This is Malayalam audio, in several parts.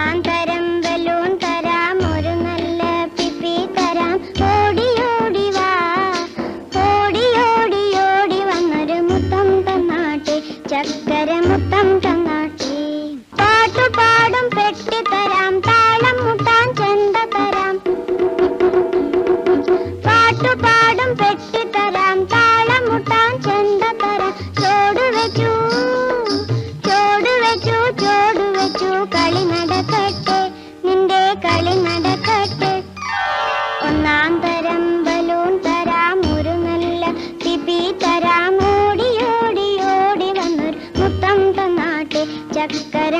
canta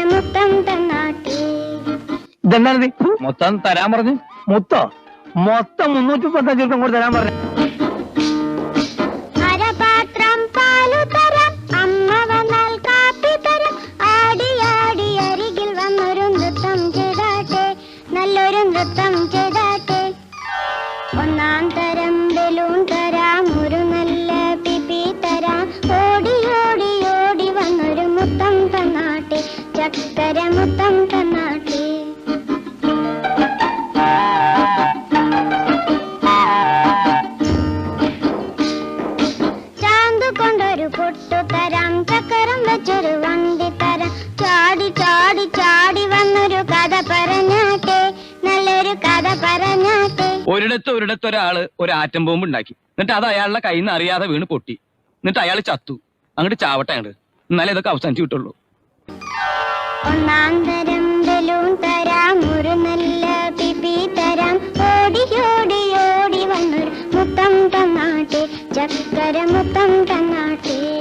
മുത്തം തന്നാട്ടി ഇതെന്താണ് മൊത്തം തരാൻ പറഞ്ഞു. മൊത്തോ? മൊത്തം മുന്നൂറ്റി പത്തഞ്ച് രൂപ കൂടെ തരാൻ പറഞ്ഞു. അരപാത്രം പാലു തരാം അമ്മ വന്നാൽ കാപ്പി തരാം. ആടി ആടി അരികിൽ വന്നൊരു നൃത്തം ചെയ്താട്ടെ നല്ലൊരു നൃത്തം ചെയ്താട്ടെ. ഒന്നാം തരം ബലൂൺ തരാം കൊണ്ടൊരു വെച്ചൊരു വണ്ടി ചാടി ചാടി ചാടി വന്നൊരു കഥ നല്ലൊരു കഥ ഒരിടത്ത് ഒരിടത്ത് ഒരാൾ ഒരു ആറ്റം ബോംബ് ഉണ്ടാക്കി എന്നിട്ട് അത് അയാളുടെ കയ്യിൽ നിന്ന് അറിയാതെ വീണ് പൊട്ടി. എന്നിട്ട് അയാൾ ചത്തു. അങ്ങോട്ട് ചാവട്ടെ അങ്ങോട്ട് എന്നാലേ ഇതൊക്കെ അവസാനിച്ചു കിട്ടുള്ളൂ. ഒന്നാം തരം ബലൂൺ തരാം ഒരു നല്ല പിപി തരാം. ഓടി ഓടി ഓടി വന്നൊരു മുത്തം തന്നാട്ടെ ചക്കര മുത്തം തന്നാട്ടെ.